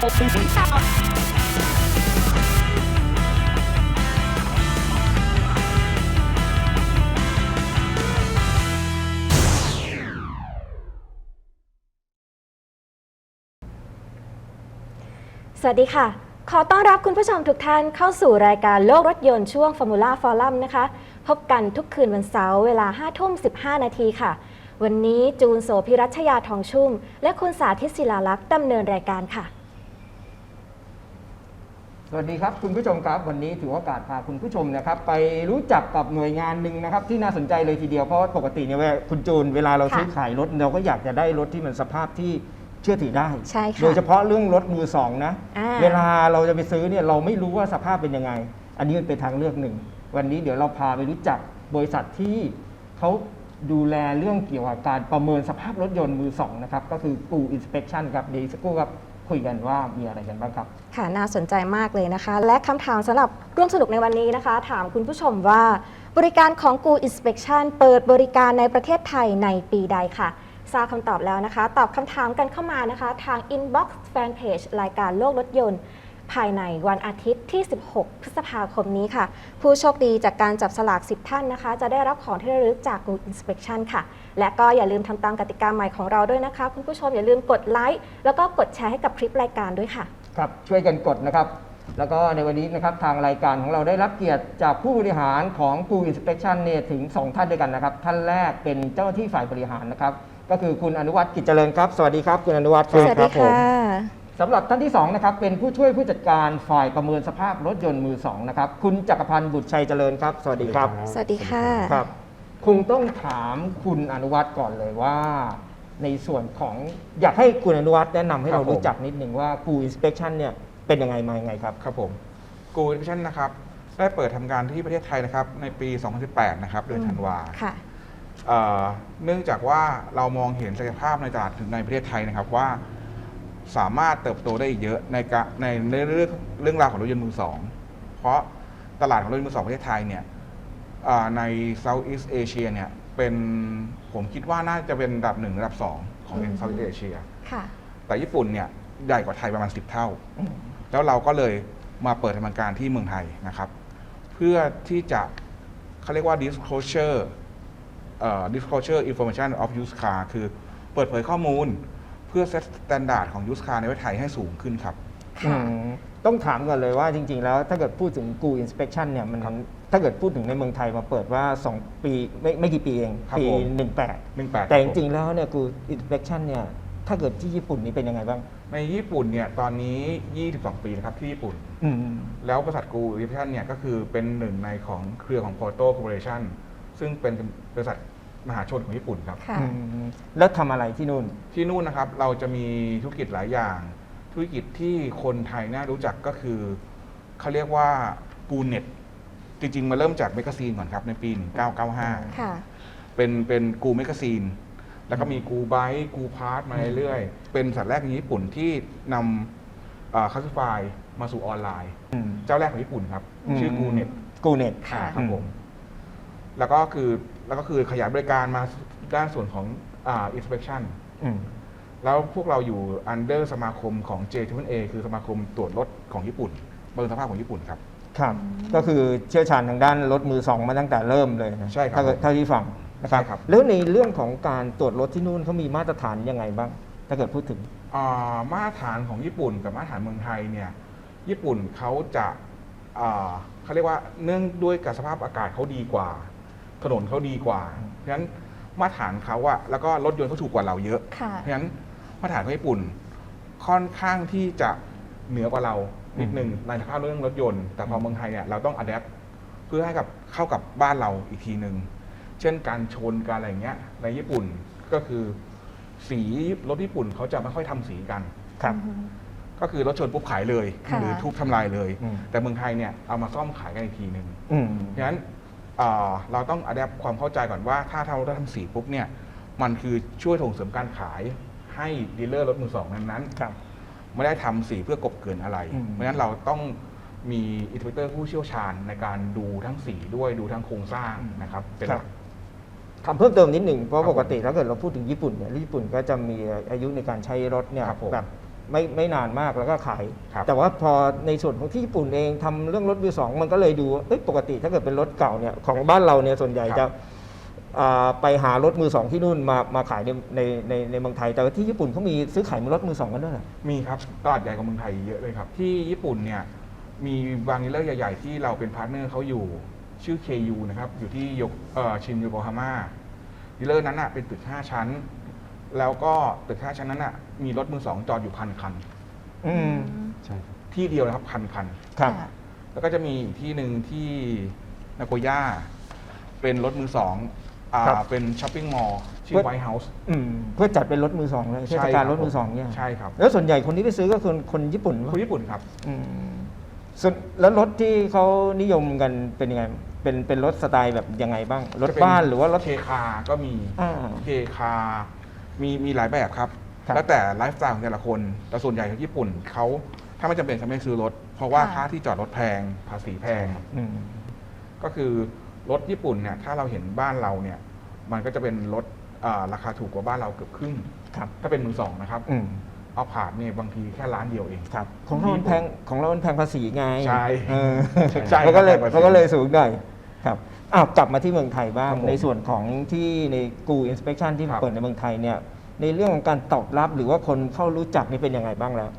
สวัสดีค่ะ ขอต้อนรับคุณผู้ชมทุกท่านเข้าสู่รายการโลกรถยนต์ช่วง Formula Forum นะคะ พบกันทุกคืนวันเสาร์เวลา5ทุ่ม 15 นาทีค่ะ วันนี้จูนโสภิรัชยาทองชุ่ม และคุณสาธิตศิลาลักษ์ดำเนินรายการค่ะ สวัสดีครับคุณผู้ชมครับวันนี้ถือโอกาสพาคุณผู้ชมนะครับ ไปรู้จักกับหน่วยงานหนึ่งนะครับ ที่น่าสนใจเลยทีเดียวเพราะว่าปกติเนี่ยเวลาคุณจูนเวลาเราค่ะซื้อขายรถเราก็อยากจะได้รถที่มันสภาพที่เชื่อถือได้ ใช่ค่ะโดยเฉพาะเรื่องรถมือสองนะอ่า เวลาเราจะไปซื้อเนี่ยเราไม่รู้ว่าสภาพเป็นยังไง อันนี้มันเป็นทางเลือกหนึ่ง วันนี้เดี๋ยวเราพาไปรู้จักบริษัทที่เขาดูแลเรื่องเกี่ยวกับการประเมินสภาพรถยนต์มือสองนะครับก็คือกูอินสเป t ชันครับเดี๋ยวอีกสักครู่ครับ คุยกันว่ามีอะไรกันบ้างครับ ค่ะน่าสนใจมากเลยนะคะ และคำถามสำหรับร่วมสนุกในวันนี้นะคะ ถามคุณผู้ชมว่า บริการของ Go Inspection เปิดบริการในประเทศไทยในปีใดค่ะทราบคำตอบแล้วนะคะ ตอบคำถามกันเข้ามานะคะ ทาง Inbox Fanpage รายการโลกรถยนต์ ภายในวันอาทิตย์ที่ 16 พฤษภาคมนี้ค่ะ ผู้โชคดีจากการจับสลาก 10 ท่านนะคะ จะได้รับของที่ระลึกจาก Good Inspection ค่ะ และก็อย่าลืมทำตามกติกาใหม่ของเราด้วยนะคะ คุณผู้ชมอย่าลืมกดไลค์แล้วก็กดแชร์ให้กับคลิปรายการด้วยค่ะ ครับช่วยกันกดนะครับ แล้วก็ในวันนี้นะครับทางรายการของเราได้รับเกียรติจากผู้บริหารของ g o Inspection เนี่ยถึง 2 ท่านด้วยกันนะครับ ท่านแรกเป็นเจ้าหน้าที่ฝ่ายบริหารนะครับ ก็คือคุณอนุวัฒน์กิจเจริญครับ สวัสดีครับคุณอนุวัฒน์สวัสดีค่ะ สำหรับท่านที่2นะครับเป็นผู้ช่วยผู้จัดการฝ่ายประเมินสภาพรถยนต์มือสองนะครับคุณจักรพันธ์บุตรชัยเจริญครับ สวัสดีครับสวัสดีค่ะ ครับ คงต้องถามคุณอนุวัฒน์ก่อนเลยว่า ในส่วนของอยากให้คุณอนุวัฒน์แนะนำให้ครับเราผม รู้จักนิดหนึ่งว่า g o Inspection เนี่ยเป็นยังไงมายังไงครับ ครับผมกูดิชั่นนะครับได้เปิดทำการที่ประเทศไทยนะครับในปี 2018 นะครับเดือนธันวาค่ะ เอ่อเนื่องจากว่าเรามองเห็นศักยภาพในตลาดถึงในประเทศไทยนะครับว่า สามารถเติบโตได้อีกเยอะในกะในในเรื่องเรื่องราวของรถยนต์มือสอง เพราะตลาดของรถยนต์มือสองประเทศไทยเนี่ยอ่าใน Southeast Asia เนี่ยเป็นผมคิดว่าน่าจะเป็นระดับหนึ่งระดับสองของอืม Southeast Asia ค่ะแต่ญี่ปุ่นเนี่ยใหญ่กว่าไทยประมาณ 10 เท่า แล้วเราก็เลยมาเปิดทำการที่เมืองไทยนะครับ เพื่อที่จะเขาเรียกว่า disclosure เอ่อ disclosure information of used car คือเปิดเผยข้อมูล เพื่อ set standard ของ used car ในประเทศไทยให้สูงขึ้นครับค่ะอืมต้องถามก่อนเลยว่าจริง ๆ แล้วถ้าเกิดพูดถึง g o Inspection เนี่ยมันครับถ้าเกิดพูดถึงในเมืองไทยมาเปิดว่า 2 ปีไม่ไม่กี่ปีเอง ครับปี ผม 18 18แต่จริง ๆ แล้วเนี่ย g o Inspection เนี่ยถ้าเกิดที่ญี่ปุ่นนี่เป็นยังไงบ้างในญี่ปุ่นเนี่ยตอนนี้ 22 ปีนะครับที่ญี่ปุ่น อืม แล้วบริษัทกูริพันเนี่ยก็คือเป็นหนึ่งในของเครือของ Porto Corporation ซึ่งเป็นบริษัท มหาชนของญี่ปุ่นครับ ค่ะ อืมแล้วทำอะไรที่นู่น ที่นู่นนะครับ เราจะมีธุรกิจหลายอย่าง ธุรกิจที่คนไทยน่ารู้จักก็คือเขาเรียกว่ากูเน็ต จริงๆ มาเริ่มจากเมกาซีนก่อนครับ ในปี 1995 ค่ะ เป็นเป็นกูเมกาซีน แล้วก็มีกูไบกูพาร์ทมาเรื่อยๆ เป็นสัตว์แรกในญี่ปุ่นที่นำคัสฟายมาสู่ออนไลน์ อืม เจ้าแรกของญี่ปุ่นครับชื่อกูเน็ตกูเน็ต ค่ะ ครับผม แล้วก็คือ แล้วก็คือขยายบริการมาด้านส่วนของอ่า inspection อืมแล้วพวกเราอยู่อันเดอร์สมาคมของ j t a คือสมาคมตรวจรถของญี่ปุ่นประเมินสภาพของญี่ปุ่นครับ ครับ ก็คือเชี่ยวชาญทางด้านรถมือสองมาตั้งแต่เริ่มเลยนะใช่ครับถ้าเกิดเท่าที่ฟังนะครับ ใช่ครับ แล้วในเรื่องของการตรวจรถที่นู่นเขามีมาตรฐานยังไงบ้าง ถ้าเกิดพูดถึง อ่ามาตรฐานของญี่ปุ่นกับมาตรฐานเมืองไทยเนี่ยญี่ปุ่นเขาจะอ่าเขาเรียกว่าเนื่องด้วยกับสภาพอากาศเขาดีกว่า ถนนเขาดีกว่า เพราะฉะนั้นมาตรฐานเขาอะแล้วก็รถยนต์เขาถูกกว่าเราเยอะ ค่ะ เพราะฉะนั้นมาตรฐานของญี่ปุ่น ค่อนข้างที่จะเหนือกว่าเรานิดนึงในสภาพเรื่องรถยนต์ แต่พอเมืองไทยเนี่ยเราต้องอัดแอปเพื่อให้กับเข้ากับบ้านเราอีกทีหนึ่งเช่นการชนการอะไรอย่างเงี้ยในญี่ปุ่นก็คือ สีรถญี่ปุ่นเขาจะไม่ค่อยทำสีกัน ครับ ก็คือรถชนปุ๊บขายเลย ค่ะ หรือทุบทำลายเลย อืม แต่เมืองไทยเนี่ยเอามาซ่อมขายกันอีกทีหนึ่งอืม เพราะฉะนั้น เอ่อเราต้องอัดแอปความเข้าใจก่อนว่าถ้าเราได้ทำสีปุ๊บเนี่ยมันคือช่วยส่งเสริมการขายให้ดีลเลอร์รถมือสองนั้นๆครับไม่ได้ทำสีเพื่อกบเกินอะไรอืมเพราะฉะนั้นเราต้องมีอินสเปกเตอร์ผู้เชี่ยวชาญในการดูทั้งสีด้วยดูทั้งโครงสร้างนะครับเป็นหลักทำเพิ่มเติมนิดหนึ่งเพครัราะบปกติถ้าเกิดเราพูดถึงญี่ปุ่นเนี่ยญี่ปุ่นก็จะมีอายุในการใช้รถเนี่ยครับผมแบบ ไม่ไม่นานมากแล้วก็ขาย ครับ แต่ว่าพอในส่วนของที่ญี่ปุ่นเองทำเรื่องรถมือสองมันก็เลยดูเอ้ยปกติถ้าเกิดเป็นรถเก่าเนี่ยของบ้านเราเนี่ยส่วนใหญ่จะอ่าไปหารถมือสองที่นู่นมามาขายในในในในเมืองไทย แต่ว่าที่ญี่ปุ่นเขามีซื้อขายรถมือสองกันด้วยเหรอ มีครับตลาดใหญ่กว่าเมืองไทยเยอะเลยครับ ที่ญี่ปุ่นเนี่ยมีบางดีลเลอร์ใหญ่ ๆ ที่เราเป็นพาร์ทเนอร์เขาอยู่ชื่อ KU นะครับอยู่ที่ยกเอ่อชินโยโกฮาม่าดีลเลอร์นั้นอะเป็นตึก 5 ชั้น แล้วก็ตึก 5 ชั้นนั้นอะ มีรถมือสองจอดอยู่พันคัน อืมใช่ครับที่เดียวนะครับพันคัน ครับค่ะแล้วก็จะมีอีกที่หนึ่งที่นาโกย่าเป็นรถมือสองอ่าครับเป็นช้อปปิ้งมอลล์ชื่เพื่ออไวท์เฮาส์อืมเพื่อจัดเป็นรถมือสองเลยเทศกาลรถมือสองเนี่ยใช่ครับแล้วส่วนใหญ่คนที่ไปซื้อก็คือคนญี่ปุ่นคนญี่ปุ่นครับ อืมส่วนแล้วรถที่เขานิยมกันเป็นยังไง เป็นเป็นรถสไตล์แบบยังไงบ้าง รถจะเป็นบ้านหรือว่ารถเคคาก็มีอ่า เคคามีมีหลายแบบครับครับ แล้วแต่ไลฟ์สไตล์ของแต่ละคน แต่ส่วนใหญ่ของญี่ปุ่นเขาถ้าไม่จำเป็นจะไม่ซื้อรถ เพราะว่าค่ะค่าที่จอดรถแพง ภาษีแพง อืม ก็คือรถญี่ปุ่นเนี่ยถ้าเราเห็นบ้านเราเนี่ยมันก็จะเป็นรถอ่าราคาถูกกว่าบ้านเราเกือบครึ่งครับ ถ้าเป็นมือสองนะครับอืมเอาผ่านเนี่ยบางทีแค่ล้านเดียวเอง ครับ ของเรามันแพงของเรามันแพงภาษีไงใช่เออใช่มันก็เลยแพงภาษีมันก็เลยสูงหน่อยครับอ้าวกลับมาที่เมืองไทยบ้าง ครับผมในส่วนของที่ในกูอินสเป t ชันที่ครับ เปิดในเมืองไทยเนี่ย ในเรื่องของการตอบรับหรือว่าคนเข้ารู้จักนี่เป็นยังไงบ้างแล้ว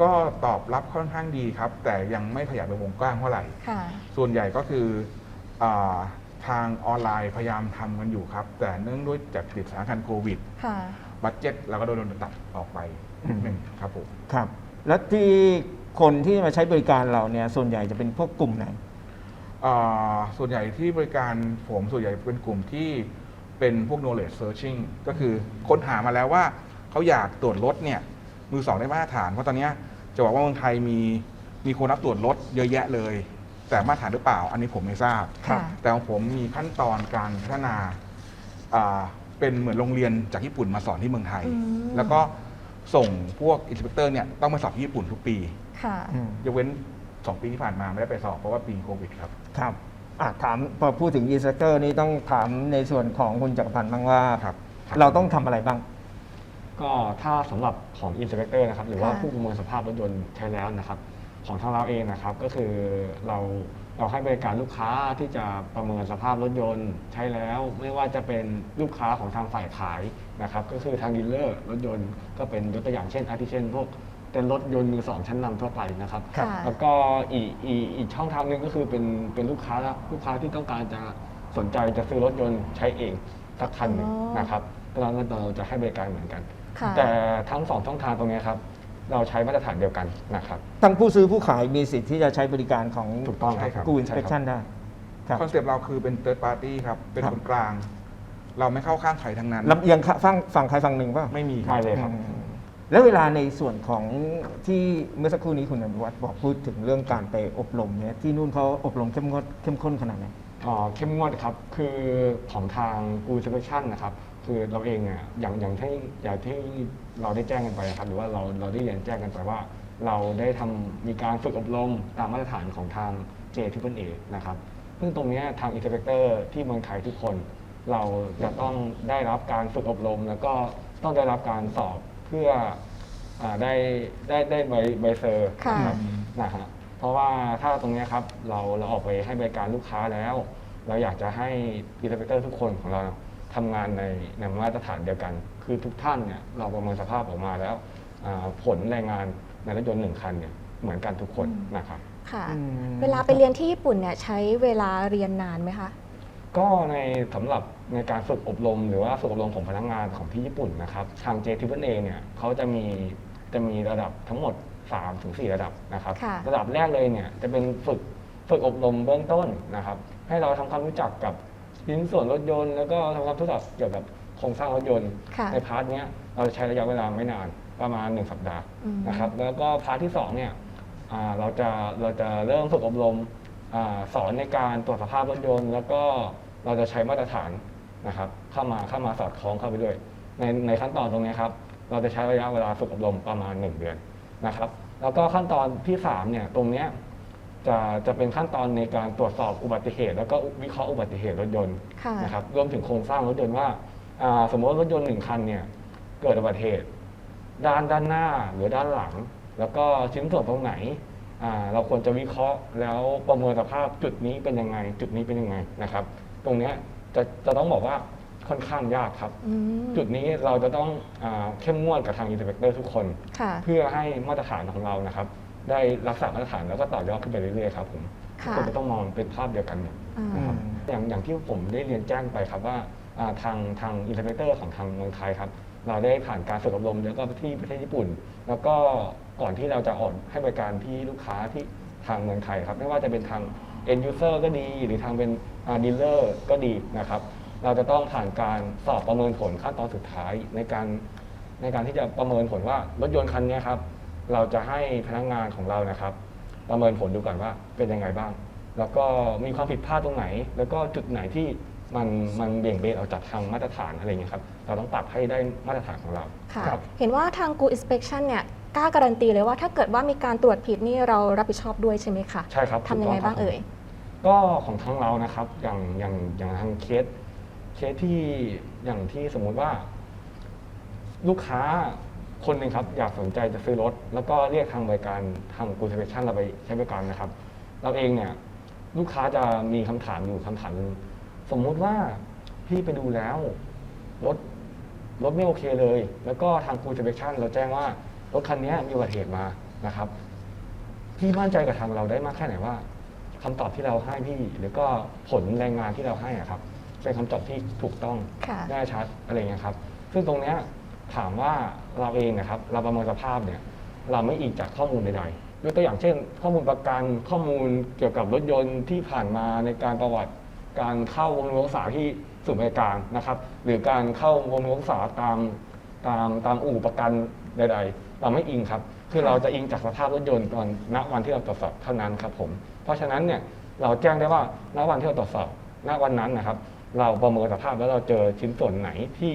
ก็ตอบรับค่อนข้างดีครับ แต่ยังไม่ขยายไปวงกว้างเท่าไหร่ ค่ะ ส่วนใหญ่ก็คืออาทางออนไลน์พยายามทำกันอยู่ครับ แต่เนื่องด้วยจากติดสถานการณ์โควิด ค่ะ บัตเจ็ตเราก็โดนตัดออกไปนิดหนึ่งครับผม ครับ แล้วที่คนที่มาใช้บริการเราเนี่ยส่วนใหญ่จะเป็นพวกกลุ่มไหน อ่าส่วนใหญ่ที่บริการผมส่วนใหญ่เป็นกลุ่มที่ เป็นพวก knowledge searching ก็คือค้นหามาแล้วว่าเขาอยากตรวจรถเนี่ยมือสองได้มาตรฐาน เพราะตอนเนี้ยจะบอกว่าเมืองไทยมีมีคนรับตรวจรถเยอะแยะเลย แต่มาตรฐานหรือเปล่า อันนี้ผมไม่ทราบ ค่ะแต่ของผมมีขั้นตอนการพัฒนาอ่าเป็นเหมือนโรงเรียนจากญี่ปุ่นมาสอนที่เมืองไทย อืม แล้วก็ส่งพวกอินสเปกเตอร์เนี่ยต้องมาสอบที่ญี่ปุ่นทุกปีค่ะยกเว้น 2 ปีที่ผ่านมาไม่ได้ไปสอบเพราะว่าปีโควิดครับ ครับ อะถามพอพูดถึงอีสเตอร์นี่ต้องถามในส่วนของคุณจักรพันธ์บ้างว่า ครับ เราต้องทำอะไรบ้าง ก็ถ้าสำหรับของ Inspector นะครับหรือว่าค่ะ ผู้ประเมินสภาพรถยนต์ใช้แล้วนะครับของทางเราเองนะครับก็คือเราเราให้บริการลูกค้าที่จะประเมินสภาพรถยนต์ใช้แล้ว ไม่ว่าจะเป็นลูกค้าของทางฝ่ายขายนะครับก็คือทางดีลเลอร์รถยนต์ก็เป็นยกตัวอย่างเช่นอาทิเช่น พวก เป็นรถยนต์มือสองชั้นนำทั่วไปนะครับ ค่ะ แล้วก็อีกอีกอีกช่องทางหนึ่งก็คือเป็นเป็นลูกค้าลูกค้าที่ต้องการจะสนใจจะซื้อรถยนต์ใช้เองสักคันหนึ่งอ๋อ นะครับแล้วเราจะให้บริการเหมือนกัน ค่ะ แต่ทั้งสองช่องทางตรงเนี้ยครับ เราใช้มาตรฐานเดียวกันนะครับ ทั้งผู้ซื้อผู้ขายมีสิทธิ์ที่จะใช้บริการของถูกต้องใช่ครับ กูอินสเป t ชันได้ ครับ คอนเซปต์เราคือเป็น third party ครับ เป็นครับ คนกลาง เราไม่เข้าข้างใครทั้งนั้น ลำเอียงฝั่งฝั่งใครฝั่งหนึ่งเปล่าไม่มีครับไม่เลยครับ อืม แล้วเวลาในส่วนของที่เมื่อสักครู่นี้คุณอนุวัฒน์บอกพูดถึงเรื่องการไปอบรมเนี่ยที่นู่นเขาอบรมเข้มงวดเข้มข้นขนาดไหน อ๋อเข้มงวดครับคือของทาง g o o d Selection นะครับ คือเราเองเนี่ยอย่างอย่างที่อย่างที่เราได้แจ้งกันไปนะครับ หรือว่าเราเราได้เรียนแจ้งกันไปว่า เราได้ทำมีการฝึกอบรมตามมาตรฐานของทาง J t r i p l e นะครับ ซึ่งตรงเนี้ยทาง Inspector ที่เมืองไทยทุกคน เราจะต้องได้รับการฝึกอบรม แล้วก็ต้องได้รับการสอบเพื่อ อาได้ได้ได้ใบใบเซอร์ค่ะ นะครับนะฮะเพราะว่าถ้าตรงเนี้ยครับเราเราออกไปให้บริการลูกค้าแล้ว เราอยากจะให้อินสเปกเตอร์ทุกคนของเราทำงานในในมาตรฐานเดียวกัน คือทุกท่านเนี่ยเราประเมินสภาพออกมาแล้วอ่าผลแรงงานในรถยนต์หนึ่งคันเนี่ยเหมือนกันทุกคนนะครับ ค่ะ อืม เวลาไปเรียนที่ญี่ปุ่นเนี่ยใช้เวลาเรียนนานไหมคะ ก็ในสำหรับในการฝึกอบรม หรือว่าฝึกอบรมของพนักงานของที่ญี่ปุ่นนะครับ ทาง j t r i p l e A เนี่ยเขาจะมี จะมีระดับทั้งหมด3-4ถึง4ระดับนะครับ ค่ะ ระดับแรกเลยเนี่ยจะเป็นฝึกฝึกอบรมเบื้องต้นนะครับ ให้เราทำความรู้จักกับชิ้นส่วนรถยนต์ แล้วก็ทำความรู้จักเกี่ยวกับโครงสร้างรถยนต์ ค่ะ ในพาร์ทเนี้ยเราจะใช้ระยะเวลาไม่นานประมาณ 1 สัปดาห์อืม นะครับ แล้วก็พาร์ทที่2เนี่ยอ่าเราจะเราจะเริ่มฝึกอบรมอาสอนในการตรวจสภาพรถยนต์ แล้วก็เราจะใช้มาตรฐานนะครับ เข้ามาเข้ามาสอดคล้องเข้าไปด้วย ในในขั้นตอนตรงเนี้ยครับ เราจะใช้ระยะเวลาฝึกอบรมประมาณ 1 เดือนนะครับ แล้วก็ขั้นตอนที่3เนี่ยตรงเนี้ยจะจะเป็นขั้นตอนในการตรวจสอบอุบัติเหตุ แล้วก็วิเคราะห์อุบัติเหตุรถยนต์ค่ะ นะครับรวมถึงโครงสร้างรถยนต์ว่าอ่าสมมติว่ารถยนต์หนึ่งคันเนี่ยเกิดอุบัติเหตุ ด้านด้านหน้าหรือด้านหลัง แล้วก็ชิ้นส่วนตรงไหนอ่าเราควรจะวิเคราะห์แล้วประเมินสภาพจุดนี้เป็นยังไง จุดนี้เป็นยังไงนะครับ ตรงเนี้ยจะจะต้องบอกว่า ค่อนข้างยากครับ อืมจุดนี้เราจะต้องอาเข้มงวดกับทางอินสเปกเตอร์ทุกคน ค่ะ เพื่อให้มาตรฐานของเรานะครับ ได้รักษามาตรฐานแล้วก็ต่อยอดขึ้นไปเรื่อยๆครับผมทุกค่ะ คนจะต้องมองเป็นภาพเดียวกันหมด อ่า อืม อย่างอย่างที่ผมได้เรียนแจ้งไปครับว่าอ่าทางทางอินเตอร์เนเตอร์ของทางเมืองไทยครับ เราได้ผ่านการฝึกอบรมแล้วก็ที่ประเทศญี่ปุ่น แล้วก็ก่อนที่เราจะออกให้บริการที่ลูกค้าที่ทางเมืองไทยครับ ไม่ว่าจะเป็นทาง end user ก็ดี หรือทางเป็นดีลเลอร์ก็ดีนะครับ เราจะต้องผ่านการสอบประเมินผลขั้นตอนสุดท้ายในการในการที่จะประเมินผลว่ารถยนต์คันเนี้ยครับ เราจะให้พนักงานของเรานะครับ ประเมินผลดูก่อนว่าเป็นยังไงบ้าง แล้วก็มีความผิดพลาดตรงไหน แล้วก็จุดไหนที่มันมันเบี่ยงเบนออกจากทางมาตรฐานอะไรอย่างเงี้ยครับ เราต้องปรับให้ได้มาตรฐานของเราค่ะครับ เห็นว่าทาง Good Inspection เนี่ยกล้าการันตีเลยว่าถ้าเกิดว่ามีการตรวจผิดนี่เรารับผิดชอบด้วยใช่ไหมคะใช่ครับทำยังไงถูกต้บ้างเอ่ย ก็ของทางเรานะครับอย่างอย่างอย่างทางเคส เคสที่อย่างที่สมมุติว่า ลูกค้าคนหนึ่งครับ อยากสนใจจะซื้อรถ แล้วก็เรียกทางบริการทางกูเซเ t ชันเราไปใช้บริการนะครับ เราเองเนี่ย ลูกค้าจะมีคำถามอยู่คำถามหนึงสมมุติว่าพี่ไปดูแล้วรถรถไม่โอเคเลย แล้วก็ทางกูเซเ t ชันเราแจ้งว่ารถคันนี้มีอุบัติเหตุมานะครับพี่มั่นใจกับทางเราได้มากแค่ไหนว่าคำตอบที่เราให้พี่ หรือก็ผลแรงงานที่เราให้อะครับ เป็นคำตอบที่ถูกต้องค่ะแน่ชัดอะไรเงี้ยครับ ซึ่งตรงเนี้ยถามว่าเราเองนะครับเราประเมินสภาพเนี่ยเราไม่อิงจากข้อมูลใดๆยกตัวอย่างเช่น ข้อมูลประกันข้อมูลเกี่ยวกับรถยนต์ที่ผ่านมาในการประวัติการเข้าวงเวียนรักษาที่ศูนย์บริการนะครับ หรือการเข้าวงเวียนรักษาตามตามตามอู่ประกันใด ๆ เราไม่อิงครับ คือเราจะอิงจากสภาพรถยนต์ตอนณวันที่เราตรวจสอบเท่านั้นครับผม เพราะฉะนั้นเนี่ยเราแจ้งได้ว่าณวันที่เราตรวจสอบณวันนั้นนะครับ เราประเมินสภาพแล้วเราเจอชิ้นส่วนไหนที่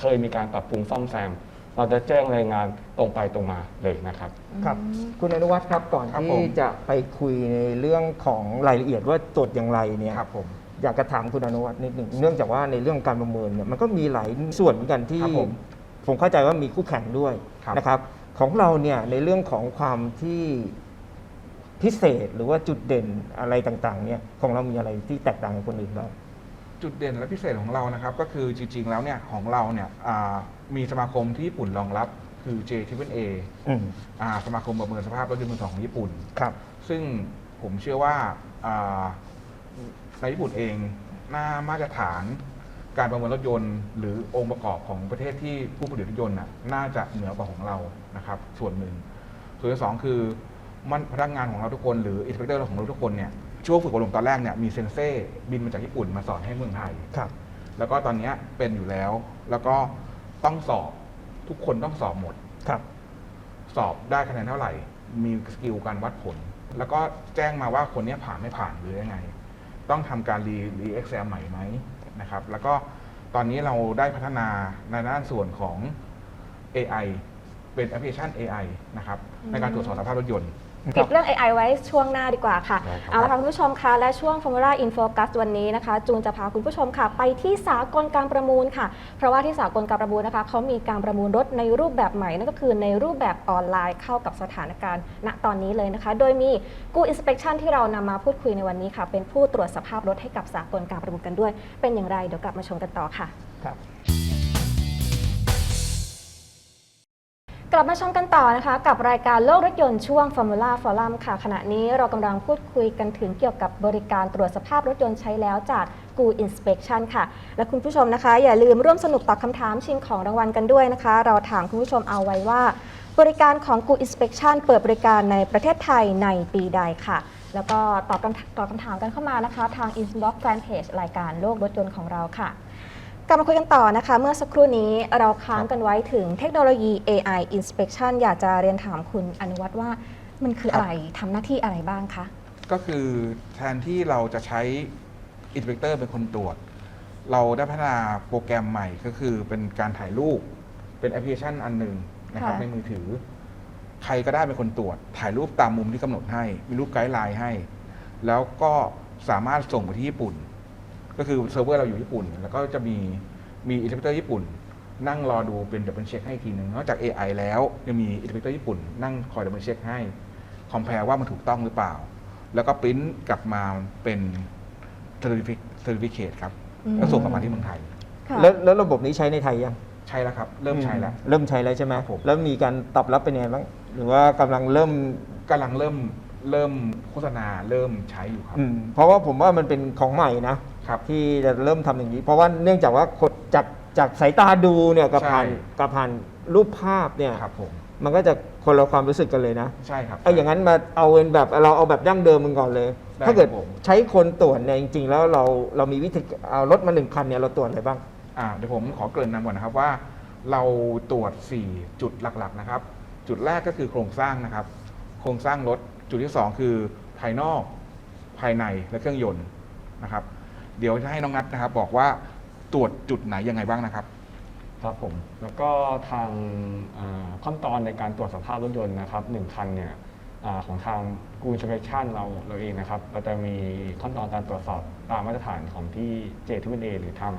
เคยมีการปรับปรุงซ่อมแซม เราจะแจ้งรายงานตรงไปตรงมาเลยนะครับ ครับ คุณอนุวัฒน์ครับก่อนครับที่ผมจะไปคุยในเรื่องของรายละเอียดว่าตรวจอย่างไรเนี่ย ครับผม อยากจะถามคุณอนุวัฒน์นิดหนึ่งเนื่องจากว่าในเรื่องการประเมินเนี่ยมันก็มีหลายส่วนเหมือนกันที่ครับผมผมเข้าใจว่ามีคู่แข่งด้วยครับ นะครับ ของเราเนี่ยในเรื่องของความที่พิเศษหรือว่าจุดเด่นอะไรต่างๆเนี่ยของเรามีอะไรที่แตกต่างกับคนอื่นบ้าง จุดเด่นและพิเศษของเรานะครับ ก็คือจริง ๆ แล้วเนี่ยของเราเนี่ยอ่ามีสมาคมที่ญี่ปุ่นรองรับคือ J t r i p l e A อืมอ่าสมาคมประเมินสภาพรถยนต์มือสองของญี่ปุ่น ครับ ซึ่งผมเชื่อว่าอ่าในญี่ปุ่นเองหน้ามาตรฐานการประเมินรถยนต์ หรือองค์ประกอบของประเทศที่ผู้ผลิตรถยนต์น่ะน่าจะเหนือกว่าของเรานะครับ ส่วนหนึ่งส่วนที่สองคือมันพนักงานของเราทุกคนหรืออินสเปกเตอร์ของเราทุกคนเนี่ย ช่วงฝึกอบรมตอนแรกเนี่ยมีเซนเซ่บินมาจากญี่ปุ่นมาสอนให้เมืองไทย ครับ แล้วก็ตอนเนี้ยเป็นอยู่แล้ว แล้วก็ต้องสอบทุกคนต้องสอบหมด ครับ สอบได้คะแนนเท่าไหร่ มีสกิลการวัดผล แล้วก็แจ้งมาว่าคนเนี้ยผ่านไม่ผ่านหรือยังไง ต้องทำการรีรีเอ็กซมใหม่ไหมนะครับ แล้วก็ตอนนี้เราได้พัฒนาในด้านส่วนของ AI เป็นแอปพลิเคชัน AI นะครับ ในการตรวจสอบสภาพรถยนต์ ปิดเรื่อง AI ไว้ช่วงหน้าดีกว่าค่ะได้ครับเอาละค่ะคุณผู้ชมคะและช่วง Formula in Focus วันนี้นะคะ จูนจะพาคุณผู้ชมค่ะ ไปที่สากลการประมูลค่ะ เพราะว่าที่สากลการประมูลนะคะเขามีการประมูลรถในรูปแบบใหม่นั่นก็คือในรูปแบบออนไลน์เข้ากับสถานการณ์ ณตอนนี้เลยนะคะ โดยมี Good Inspection ที่เรานำมาพูดคุยในวันนี้ค่ะ เป็นผู้ตรวจสภาพรถให้กับสากลการประมูลกันด้วย เป็นอย่างไรเดี๋ยวกลับมาชมกันต่อค่ะครับ กลับมาชมกันต่อนะคะ กับรายการโลกรถยนต์ช่วง Formula Forum ค่ะ ขณะนี้เรากำลังพูดคุยกันถึงเกี่ยวกับบริการตรวจสภาพรถยนต์ใช้แล้วจาก g o o Inspection ค่ะ และคุณผู้ชมนะคะ อย่าลืมร่วมสนุกตอบคำถามชิงของรางวัลกันด้วยนะคะ เราถามคุณผู้ชมเอาไว้ว่า บริการของ g o o Inspection เปิดบริการในประเทศไทยในปีใดค่ะ แล้วก็ตอบคำตอบคำถามกันเข้ามานะคะ ทาง Inbox Fanpage รายการโลกรถยนต์ของเราค่ะ กลับมาคุยกันต่อนะคะ เมื่อสักครู่นี้เราค้างกันไว้ถึงเทคโนโลยี AI Inspection อยากจะเรียนถามคุณอนุวัฒน์ว่ามันคืออะไรทำหน้าที่อะไรบ้างคะ ก็คือแทนที่เราจะใช้อินสเปกเตอร์เป็นคนตรวจ เราได้พัฒนาโปรแกรมใหม่ก็คือเป็นการถ่ายรูป เป็นแอปพลิเคชันอันหนึ่งนะครับค่ะในมือถือ ใครก็ได้เป็นคนตรวจ ถ่ายรูปตามมุมที่กำหนดให้ มีรูปไกด์ไลน์ให้ แล้วก็สามารถส่งไปที่ญี่ปุ่น ก็คือเซิร์ฟเวอร์เราอยู่ญี่ปุ่น แล้วก็จะมีมีอินสเปกเตอร์ญี่ปุ่น นั่งรอดูเป็นดับเบิลเช็คให้อีกทีหนึ่งนอกจาก AI แล้วยังมีอินสเปกเตอร์ญี่ปุ่นนั่งคอยดับเบิลเช็คให้คอมเพลว่ามันถูกต้องหรือเปล่า แล้วก็ปริ้นกลับมาเป็นเซอร์ติฟิเคตครับอืมแล้วส่งกลับมาที่เมืองไทย ค่ะแล้วแล้วระบบนี้ใช้ในไทยยังใช่แล้วครับ เริ่มใช้แล้ว เริ่มใช้แล้วใช่ไหมครับผม แล้วมีการตอบรับเป็นยังไงบ้าง หรือว่ากำลังเริ่มกำลังเริ่มเริ่มโฆษณาเริ่มใช้อยู่ครับ อืมเพราะว่าผมว่ามันเป็นของใหม่นะ ครับที่จะเริ่มทำอย่างนี้ เพราะว่าเนื่องจากว่าคนจากจากสายตาดูเนี่ยกับใช่ผ่านกับผ่านรูปภาพเนี่ยครับผมมันก็จะคนละความรู้สึกกันเลยนะใช่ครับ เอาอย่างนั้นมาเอาเป็นแบบเราเอาแบบดั้งเดิมมันก่อนเลย ได้ถ้าเกิดครับผม ใช้คนตรวจเนี่ยจริงๆ แล้วเราเรามีวิธีเอารถมาหนึ่งคันเนี่ยเราตรวจอะไรบ้าง อ่าเดี๋ยวผมขอเกริ่นนำก่อนนะครับว่า เราตรวจ 4 จุดหลักๆนะครับ จุดแรกก็คือโครงสร้างนะครับ โครงสร้างรถจุดที่ 2 คือภายนอกภายในและเครื่องยนต์นะครับ เดี๋ยวจะให้น้องนัทนะครับ บอกว่าตรวจจุดไหนยังไงบ้างนะครับ ครับผม แล้วก็ทางอ่าขั้นตอนในการตรวจสภาพรถยนต์นะครับหนึ่งคันเนี่ยอาของทางกูชเ a ชันเราเราเองนะครับเราจะมีขั้นตอนการตรวจสอบตามมาตรฐานของที่เจทูเอหรือทาง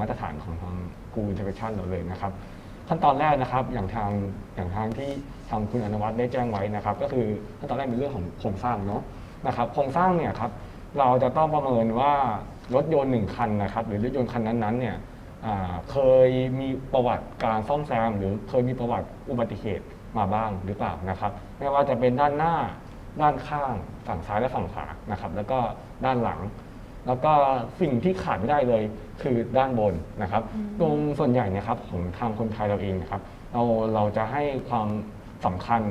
มาตรฐานของทางกูชเ a ชันเราเลยนะครับ ขั้นตอนแรกนะครับอย่างทางอย่างทางที่ทางคุณอนุวัฒน์ได้แจ้งไว้นะครับ ก็คือขั้นตอนแรกเป็นเรื่องของโครงสร้างเนาะนะครับโครงสร้างเนี่ยครับ เราจะต้องประเมินว่ารถยนต์หนึ่งคันนะครับหรือรถยนต์คันนั้นๆเนี่ยอ่าเคยมีประวัติการซ่อมแซม หรือเคยมีประวัติอุบัติเหตุมาบ้างหรือเปล่านะครับไม่ว่าจะเป็นด้านหน้าด้านข้างฝั่งซ้ายและฝั่งขวานะครับ แล้วก็ด้านหลัง แล้วก็สิ่งที่ขาดไม่ได้เลยคือด้านบนนะครับตรงส่วนใหญ่เนะครับของทางคนไทยเราเองนะครับ เราเราจะให้ความสำคัญ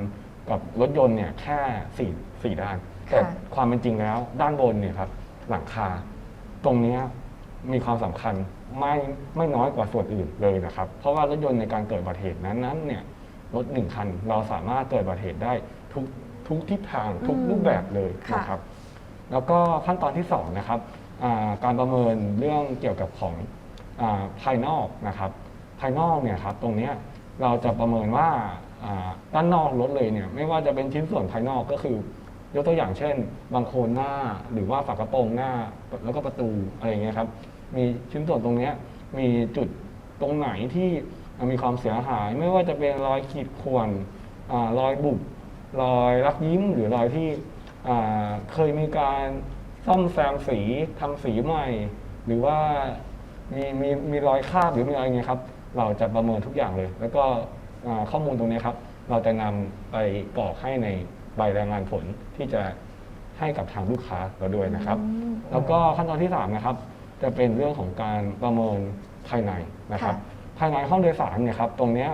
กับรถยนต์เนี่ยแค่สี่สี่ด้าน แต่ค่ะ ความเป็นจริงแล้วด้านบนเนี่ยครับหลังคา ตรงเนี้ยมีความสำคัญไม่ไม่น้อยกว่าส่วนอื่นเลยนะครับ เพราะว่ารถยนต์ในการเกิดอุบัติเหตุนั้นๆเนี่ยรถหนึ่งคันเราสามารถเกิดอุบัติเหตุได้ทุกทุกทิศทางทุกอืมรูปแบบเลยค่ะ นะครับ แล้วก็ขั้นตอนที่สองนะครับอ่าการประเมินเรื่องเกี่ยวกับของอาภายนอกนะครับ ภายนอกเนี่ยครับตรงเนี้ยเราจะประเมินว่าอ่าด้านนอกรถเลยเนี่ยไม่ว่าจะเป็นชิ้นส่วนภายนอกก็คือ ยกตัวอย่างเช่น บางโคนหน้าหรือว่าฝากระโปรงหน้าแล้วก็ประตูอะไรอย่างเงี้ยครับมีชิ้นส่วนตรงเนี้ยมีจุดตรงไหนที่มีความเสียหาย ไม่ว่าจะเป็นรอยขีดข่วนอรอยบุบรอยรักยิ้มหรือรอยที่เคยมีการซ่อมแซมสีทำสีใหม่ หรือว่ามีมีมีรอยคาบหรือมีอะไรเงี้ยครับ เราจะประเมินทุกอย่างเลย แล้วก็ข้อมูลตรงนี้ครับ เราจะนำไปกรอกให้ใน ใบรายงานผลที่จะให้กับทางลูกค้าเราด้วยนะครับอืมแล้วก็ขั้นตอนที่ 3 นะครับ จะเป็นเรื่องของการประเมินภายในนะครับค่ะภายในห้องโดยสารเนี่ยครับตรงเนี้ย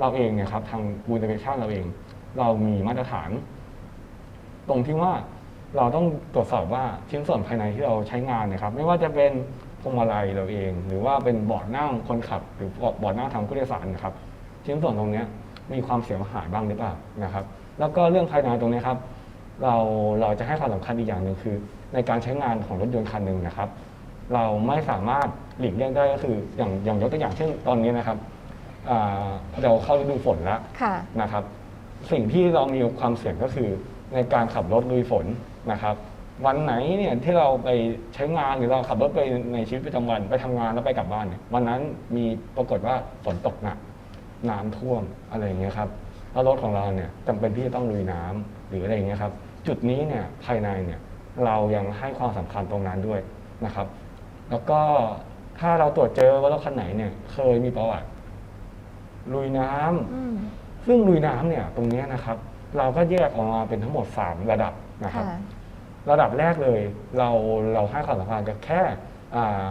เราเองเนี่ยครับทางบูนเ a ชันเราเอง เรามีมาตรฐาน ตรงที่ว่าเราต้องตรวจสอบว่าชิ้นส่วนภายในที่เราใช้งานเนะครับ ไม่ว่าจะเป็นพวงมาลัยเราเอง หรือว่าเป็นเบาะนั่งคนขับ หรือเบาะนั่งทางผู้โดยสารนะครับ ชิ้นส่วนตรงเนี้ยมีความเสียหายบ้างหรือเปล่านะครับ แล้วก็เรื่องภายในตรงเนี้ยครับ เราเราจะให้ความสำคัญอีกอย่างหนึ่งคือ ในการใช้งานของรถยนต์คันหนึ่งนะครับ เราไม่สามารถหลีกเลี่ยงได้ก็คืออย่างอย่างยกตัวอย่างเช่นตอนนี้นะครับอ่าเราเข้าฤดูฝนแล้วค่ะนะครับ สิ่งที่เรามีความเสี่ยงก็คือในการขับรถลุยฝนนะครับ วันไหนเนี่ยที่เราไปใช้งานหรือเราขับรถไปในชีวิตประจำวันไปทำงานแล้วไปกลับบ้านเนี่ยวันนั้นมีปรากฏว่าฝนตกหนักน้ำท่วมอะไรอย่างเงี้ยครับ แล้วรถของเราเนี่ยจำเป็นที่จะต้องลุยน้ำหรืออะไรอย่างเงี้ยครับ จุดนี้เนี่ยภายในเนี่ยเรายังให้ความสำคัญตรงนั้นด้วยนะครับ แล้วก็ถ้าเราตรวจเจอว่ารถคันไหนเนี่ยเคยมีประวัติลุยน้ำอืมซึ่งลุยน้ำเนี่ยตรงเนี้ยนะครับ เราก็แยกออกมาเป็นทั้งหมด 3 ระดับนะครับค่ะระดับแรกเลยเราเราให้ความสำคัญกับแค่อ่า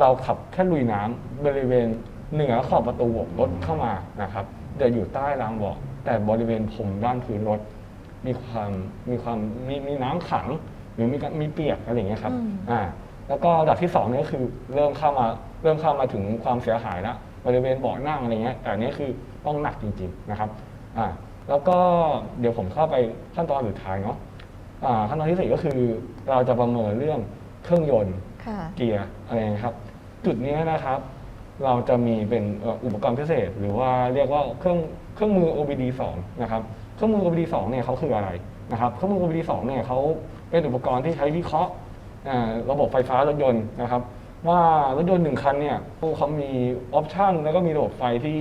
เราขับแค่ลุยน้ำบริเวณเหนือขอบประตูรถเข้ามานะครับ จะอยู่ใต้รางเบาะแต่บริเวณผมด้านพื้นรถ มีความมีความมีมีน้ำขัง หรือมีการมีเปียกอะไรอย่างเงี้ยครับอืม อ่าแล้วก็ระดับที่สองเนี่ยก็คือเริ่มเข้ามาเริ่มเข้ามาถึงความเสียหายแล้วบริเวณเบาะนั่งอะไรเงี้ยแต่อันนี้คือต้องหนักจริง ๆนะครับอ่าแล้วก็เดี๋ยวผมเข้าไปขั้นตอนสุดท้ายเนาะอ่าขั้นตอนที่สี่ก็คือเราจะประเมินเรื่องเครื่องยนต์ ค่ะ เกียร์อะไรนะครับ จุดนี้นะครับ เราจะมีเป็นเอ่ออุปกรณ์พิเศษ หรือว่าเรียกว่าเครื่องเครื่องมือ OBD 2นะครับเครื่องมือ OBD 2เนี่ยเขาคืออะไรนะครับเครื่องมือ OBD 2เนี่ยเขาเป็นอุปกรณ์ที่ใช้วิเคราะห์อ่าระบบไฟฟ้ารถยนต์นะครับว่ารถยนต์หนึ่งคันเนี่ยเขามีออปชันแล้วก็มีระบบไฟที่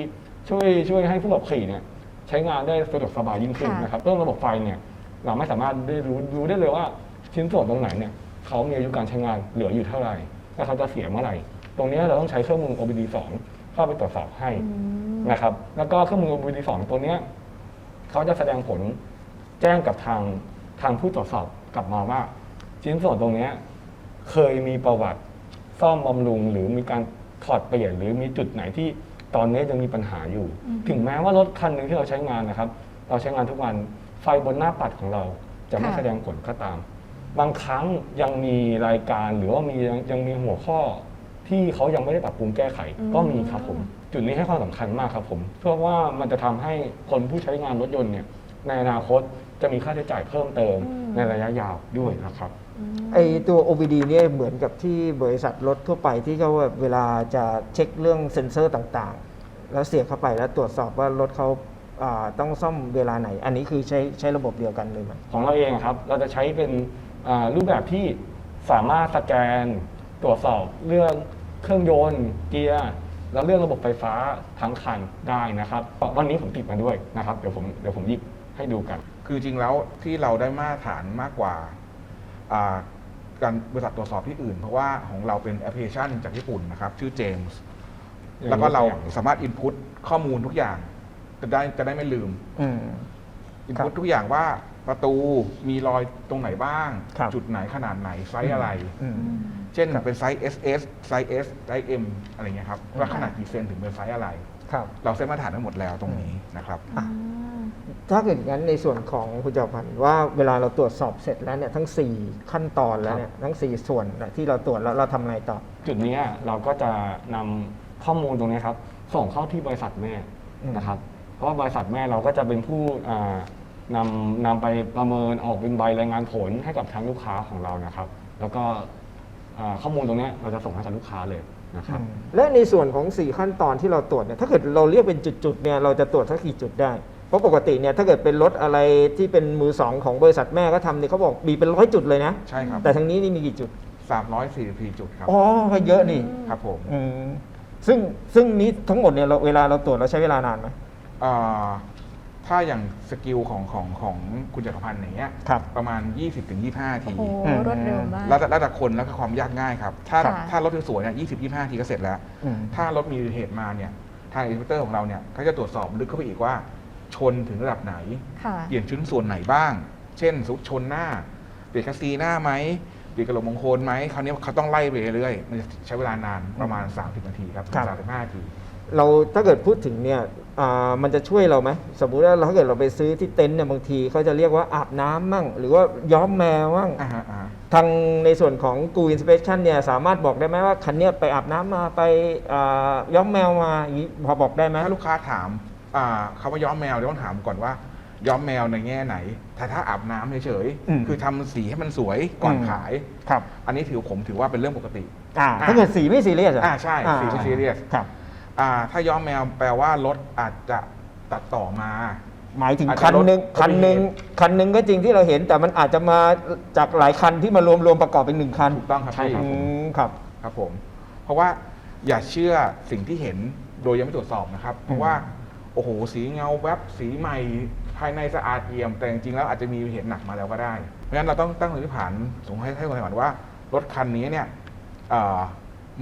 ช่วยช่วยให้ผู้ขับขี่เนี่ยใช้งานได้สะดวกสบายยิ่งขึ้นค่ะนะครับเรื่องระบบไฟเนี่ยเราไม่สามารถได้รู้รู้ได้เลยว่าชิ้นส่วนตรงไหนเนี่ยเขามีอายุการใช้งานเหลืออยู่เท่าไหร่และเขาจะเสียเมื่อไหร่ ตรงเนี้ยเราต้องใช้เครื่องมือ OBD 2เข้าไปตรวจสอบให้อืมนะครับ แล้วก็เครื่องมือ OBD 2ตัวเนี้ยเขาจะแสดงผลแจ้งกับทางทางผู้ตรวจสอบกลับมาว่า ชิ้นส่วนตรงเนี้ยเคยมีประวัติซ่อมบำรุง หรือมีการถอดเปลี่ยน หรือมีจุดไหนที่ตอนนี้ยังมีปัญหาอยู่ ถึงแม้ว่ารถคันหนึ่งที่เราใช้งานนะครับ เราใช้งานทุกวันไฟบนหน้าปัดของเราจะไม่ค่ะแสดงผลก็ตาม บางครั้งยังมีรายการหรือว่ามียังยังมีหัวข้อ ที่เขายังไม่ได้ปรับปรุงแก้ไขก็มีครับผมจุดนี้ให้ความสำคัญมากครับผมเพราะว่ามันจะทำให้คนผู้ใช้งานรถยนต์เนี่ยในอนาคตจะมีค่าใช้จ่ายเพิ่มเติมอืมในระยะยาวด้วยนะครับไอตัว OBD เนี่ยเหมือนกับที่บริษัทรถทั่วไปที่เขาแบบเวลาจะเช็คเรื่องเซ็นเซอร์ต่างๆ แล้วเสียบเข้าไปแล้วตรวจสอบว่ารถเขาอ่าต้องซ่อมเวลาไหน อันนี้คือใช้ใช้ระบบเดียวกันเลยไหมของเราเองครับ เราจะใช้เป็นอ่ารูปแบบที่สามารถสแกน ตรวจสอบเรื่องเครื่องยนต์เกียร์แล้วเรื่องระบบไฟฟ้าทั้งคันได้นะครับวันนี้ผมติดมาด้วยนะครับเดี๋ยวผมเดี๋ยวผมหยิบให้ดูกัน คือจริงแล้วที่เราได้มาตรฐานมากกว่าอ่าการบริษัทตรวจสอบที่อื่น เพราะว่าของเราเป็นแอปพลิเคชันจากญี่ปุ่นนะครับ ชื่อเจมส์อย่างแล้วก็เราตัวอย่างสามารถอินพุตข้อมูลทุกอย่างจะได้จะได้ไม่ลืมอืมอินครับพุตทุกอย่างว่า ประตูมีรอยตรงไหนบ้าง ครับจุดไหนขนาดไหนไซส์อะไรอืมเช่นเป็นไซส์ SS ไซส์ S ไซส์ M อะไรเงี้ยครับว่าขนาดกี่เซนถึงเป็นไซส์อะไร ครับ เราเซ็ตมาตรฐานไว้หมดแล้วตรงนี้นะครับ อะ ถ้าเกิดอย่างนั้นในส่วนของคุณเจ้าพันธ์ว่าเวลาเราตรวจสอบเสร็จแล้วเนี่ยทั้ง 4 ขั้นตอนแล้วเนี่ยทั้ง 4 ส่วนนะที่เราตรวจแล้วเราทำไงต่อ จุดเนี้ยเราก็จะนำข้อมูลตรงเนี้ยครับ ส่งเข้าที่บริษัทแม่อืมนะครับ เพราะว่าบริษัทแม่เราก็จะเป็นผู้อ่า นำนำไปประเมินออกเป็นใบรายงานผลให้กับทางลูกค้าของเรานะครับ แล้วก็อ่าข้อมูลตรงเนี้ยเราจะส่งให้กับลูกค้าเลยนะครับ และในส่วนของ 4 ขั้นตอนที่เราตรวจเนี่ยถ้าเกิดเราเรียกเป็นจุดๆเนี่ยเราจะตรวจสักกี่จุดได้ เพราะปกติเนี่ยถ้าเกิดเป็นรถอะไรที่เป็นมือสองของบริษัทแม่ก็ทำเนี่ยเขาบอกมีเป็นร้อยจุดเลยนะใช่ครับ แต่ทางนี้นี่มีกี่จุด344 จุดครับ อ๋อก็เยอะนี่ ครับผมอืมซึ่งซึ่งนี้ทั้งหมดเนี่ยเราเวลาเราตรวจเราใช้เวลานานไหมอ่า ถ้าอย่างสกิลของของของคุณจักรพันธ์อย่างเงี้ยครับ ประมาณ 20-25 ที โอ้โหอืม รวดเร็วมาก แล้วแต่แล้วแต่คนแล้วก็ความยากง่ายครับ ถ้าค่ะ ถ้ารถสวยๆเนี่ย20-25ทีก็เสร็จแล้ว อืม ถ้ารถมีเหตุมาเนี่ยทางอินสเปกเตอร์ของเราเนี่ยเขาจะตรวจสอบลึกเข้าไปอีกว่า ชนถึงระดับไหน ค่ะ เปลี่ยนชิ้นส่วนไหนบ้าง เช่นสุดชนหน้า เปลี่ยนคัสซีหน้าไหมเปลี่ยนกระโหลกมงคลไหมคราวนี้เขาต้องไล่ไปเรื่อยๆมันจะใช้เวลานานประมาณ 30 นาทีครับถึงครับ 35นาที เราถ้าเกิดพูดถึงเนี่ยอ่า มันจะช่วยเราไหมสมมุติว่าเราถ้าเกิดเราไปซื้อที่เต็นท์เนี่ยบางทีเขาจะเรียกว่าอาบน้ำมั่ง หรือว่าย้อมแมวมั่ง อ่าฮะอ่าฮะ ทางในส่วนของกูอินสเป t ชันเนี่ยสามารถบอกได้ไหมว่าคันเนี้ยไปอาบน้ำมาไปอ่าย้อมแมวมาอย่างนี้พอบอกได้ไหม ถ้าลูกค้าถามอ่าคำว่าย้อมแมวเดี๋ยวต้องถามก่อนว่าย้อมแมวในแง่ไหน แต่ถ้าอาบน้ำเฉยอืม ๆคือทำสีให้มันสวยก่อนอืมขาย ครับอันนี้ถือผมถือว่าเป็นเรื่องปกติ อ่าอ่า ถ้าเกิดสีไม่ซีเรียสอ่าใช่ สีไม่ serious ครับ อ่า ถ้าย้อมแมวแปลว่ารถอาจจะตัดต่อมา หมายถึงอาจจะคันหนึ่งลดคันหนึ่งอุบัติเหตุ คันหนึ่งก็จริงที่เราเห็น แต่มันอาจจะมาจากหลายคันที่มารวมรวมประกอบเป็นหนึ่งคันถูกต้องครับใช่พี่ครับอืมครับ ครับผม เพราะว่าอย่าเชื่อสิ่งที่เห็นโดยยังไม่ตรวจสอบนะครับ เพราะว่าโอ้โหสีเงาแวบสีใหม่ภายในสะอาดเอี่ยม แต่จริงๆแล้วอาจจะมีเหตุหนักมาแล้วก็ได้ เพราะฉะนั้นเราต้องตั้งสมมติฐานสงให้ให้คนไทยก่อนว่า รถคันนี้เนี่ยเอ่อ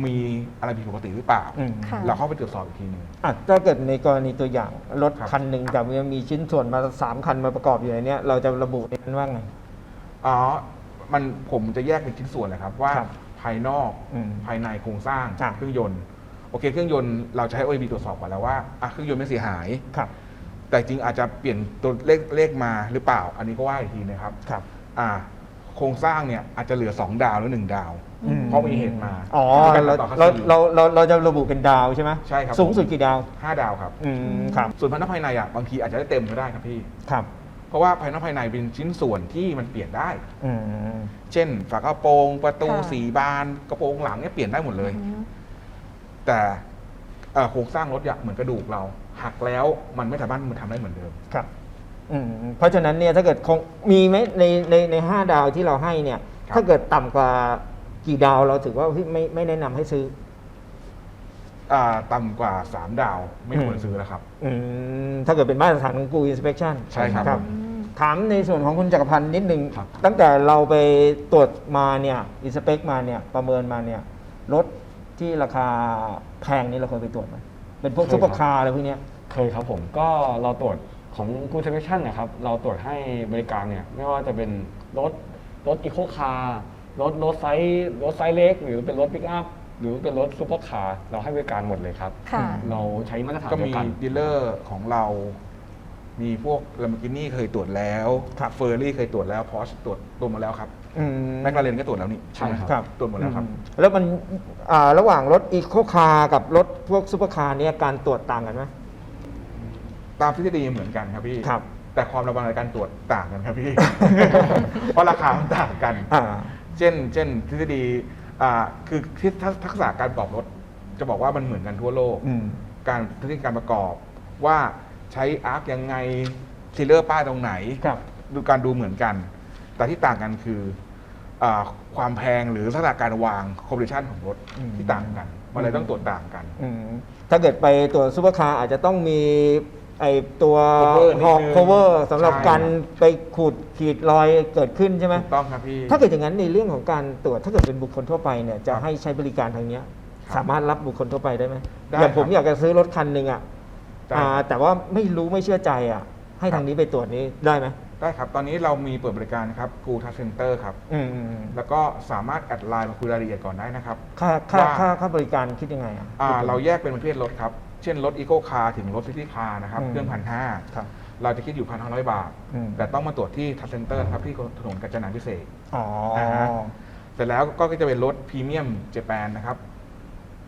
มีอะไรผิดปกติหรือเปล่า อืมค่ะ เราเข้าไปตรวจสอบอีกทีหนึ่ง อะถ้าเกิดในกรณีตัวอย่างรถครับ คันหนึ่งแต่มันมีชิ้นส่วนมาสามคันมาประกอบอยู่ในเนี้ยเราจะระบุในนั้นว่าไง อ๋อ มันผมจะแยกเป็นชิ้นส่วนเลยครับว่าครับภายนอกอืมภายในโครงสร้างอะ เครื่องยนต์โอเค เครื่องยนต์เราจะให้ OEB ตรวจสอบก่อนแล้วว่าอะเครื่องยนต์ไม่เสียหาย ครับ แต่จริงอาจจะเปลี่ยนตัวเลขเลขมาหรือเปล่า อันนี้ก็ว่าอีกทีนะครับครับ อ่า โครงสร้างเนี่ยอาจจะเหลือ 2 ดาวหรือ1ดาว อืม เพราะมีเหตุมาอ๋อการเราต่อคัสเราซีเราเราเราจะระบุเป็นดาวใช่ไหมใช่ครับสูงสุดกี่ดาว ห้าดาวครับ อืมครับส่วนภายนอกภายในอะบางทีอาจจะได้เต็มก็ได้ครับพี่ ครับเพราะว่าภายนอกภายในเป็นชิ้นส่วนที่มันเปลี่ยนได้ อืม เช่น ฝากระโปรงประตูค่ะ สีบานกระโปรงหลังเนี่ยเปลี่ยนได้หมดเลย อืม แต่เอ่อโครงสร้างรถอย่างเหมือนกระดูกเรา หักแล้วมันไม่สามารถมันทำได้เหมือนเดิม ครับ อืมเพราะฉะนั้นเนี่ยถ้าเกิดคงมีไหมในในในห้าดาวที่เราให้เนี่ย ครับ ถ้าเกิดต่ำกว่ากี่ดาวเราถือว่าเฮ้ยไม่ไม่แนะนำให้ซื้อ อ่าต่ำกว่า 3 ดาวไม่ควรซื้อแล้วครับ อืมถ้าเกิดเป็นมาตรฐานของกู inspection ใช่ครับถามในส่วนของคุณจักรพันธ์นิดนึง ครับ ตั้งแต่เราไปตรวจมาเนี่ยอินสเปกมาเนี่ย ประเมินมาเนี่ย รถที่ราคาแพงนี่เราเคยไปตรวจไหมเป็นพวกซุปเปอร์คาร์อะไรพวกเนี้ย เคยครับผมก็เราตรวจ ของกูเซ e ชันนะครับเราตรวจให้บริการเนี่ยไม่ว่าจะเป็นรถรถอีโคคาร์รถรถไซส์รถไซส์เล็ก หรือเป็นรถปิกอัพหรือเป็นรถซูเปอร์คาร์เราให้บริการหมดเลยครับ ค่ะ เราใช้มาตรฐานก็เดีมียวกัน ดีลเลอร์ของเรา มีพวก Lamborghini เคยตรวจแล้วครับเฟอร์รี่เคยตรวจแล้วพอ s ตรวจตรวจหมาแล้วครับ อืม แมคลาเรนก็ตรวจแล้วนี่ใช่ครับไหมตรวจหมดแล้วครับอืมแล้วมันอ่าระหว่างรถอีโคคาร์กับรถพวกซุปเปอร์คาร์เนี่ยการตรวจต่างกันไหม ตามทฤษฎีเหมือนกันครับพี่ครับ แต่ความระวังในการตรวจต่างกันครับพี่ เพราะราคามันต่างกัน อ่า เช่น เช่น ทฤษฎีอ่าคือที่ทักษะการประกอบรถ จะบอกว่ามันเหมือนกันทั่วโลก อืม การทฤษฎีการประกอบว่าใช้อาร์คยังไงซีเลอร์ป้ายตรงไหน ครับ ดูการดูเหมือนกัน แต่ที่ต่างกันคืออาความแพงหรือลักษณะการวางคอมเพลชันของรถอืม ที่ต่างกัน มันเลยต้องตรวจต่างกัน อืมถ้าเกิดไปตรวจซุปเปอร์คาร์อาจจะต้องมี ไอตัว Cover นิดนึงหอก cover สำหรับใช่ การไปขูดขีดรอยเกิดขึ้นใช่ไหม ถูกต้องครับพี่ ถ้าเกิดอย่างนั้นในเรื่องของการตรวจถ้าเกิดเป็นบุคคลทั่วไปเนี่ยจะให้ใช้บริการทางเนี้ย ครับสามารถรับบุคคลทั่วไปได้ไหมได้อย่างผมครับอยากจะซื้อรถคันหนึ่งอะได้อ่าแต่ว่าไม่รู้ไม่เชื่อใจอะ ให้ทางนี้ไปตรวจนี้ได้ไหมได้ครับ ตอนนี้เรามีเปิดบริการนะครับกูทัชเซ็นเตอร์ครับ อืมอืมอืมแล้วก็สามารถแอดไลน์มาคุยรายละเอียดก่อนได้นะครับ ค่าค่าว่า ค่าค่าบริการคิดยังไงอะอ่าเราแยกเป็นประเภทรถครับ เช่นรถอีโคคาร์ถึงรถซิตี้คาร์นะครับ อืมเครื่องพันห้าครับเราจะคิดอยู่พันห้าร้อยบาท อืม แต่ต้องมาตรวจที่ทัชเซ็นเตอร์ครับที่ถนนกาญจนาพิเศษก อ๋ออ่าฮะ เสร็จแล้วก็จะเป็นรถพรีเมียมเจแปนนะครับ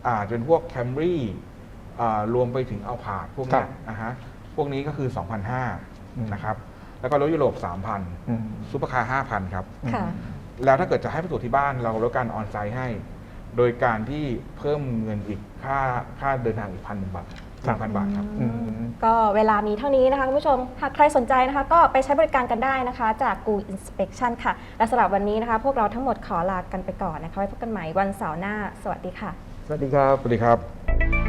อ่าจะเป็นพวกแคมรี่รวมไปถึงเอาผาดพวกเนี้ยนะฮะพวกนี้ก็คือ อืม 2,500นะครับ แล้วก็รถยุโรป 3,000อืมซุปเปอร์คาร์5,000 ครับ ค่ะ แล้วถ้าเกิดจะให้ไปตรวจที่บ้านเราลดการออนไซต์ให้ โดยการที่เพิ่มเงินอีก ค่าค่าเดินทางอีกพันหนึ่งบาทหนึ่งพันบาทครับอืม ก็เวลามีเท่านี้นะคะคุณผู้ชม หากใครสนใจนะคะ ก็ไปใช้บริการกันได้นะคะ จาก Go Inspection ค่ะ และสำหรับวันนี้นะคะ พวกเราทั้งหมดขอลากันไปก่อนนะคะ ไว้พบกันใหม่วันเสาร์หน้า สวัสดีค่ะ สวัสดีครับ สวัสดีครับ